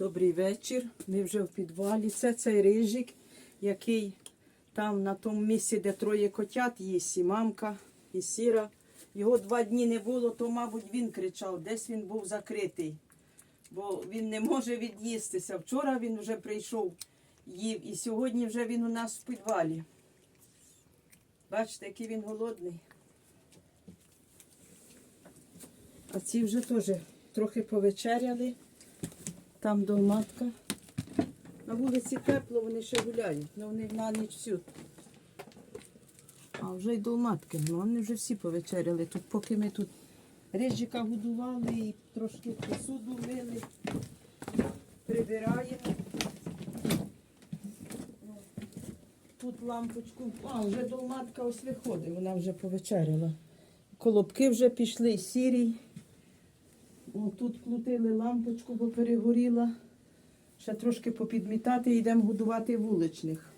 Добрий вечір. Ми вже в підвалі. Це цей рижик, який там на тому місці, де троє котят їсть, і мамка, і сіра. Його два дні не було, то, мабуть, він кричав, десь він був закритий, бо він не може від'їстися. Вчора він вже прийшов, їв, і сьогодні вже він у нас в підвалі. Бачите, який він голодний. А ці вже теж трохи повечеряли. Там долматка. На вулиці тепло, вони ще гуляють, але вони на ніч всю. А вже й долматки, ну вони вже всі повечеряли. Тут поки ми тут рижика годували і трошки посуду мили, прибираємо. Тут лампочку. А, вже долматка ось виходить, вона вже повечеряла. Колобки вже пішли, сірій. О, тут крутили лампочку, бо перегоріла. Ще трошки попідмітати і йдемо годувати вуличних.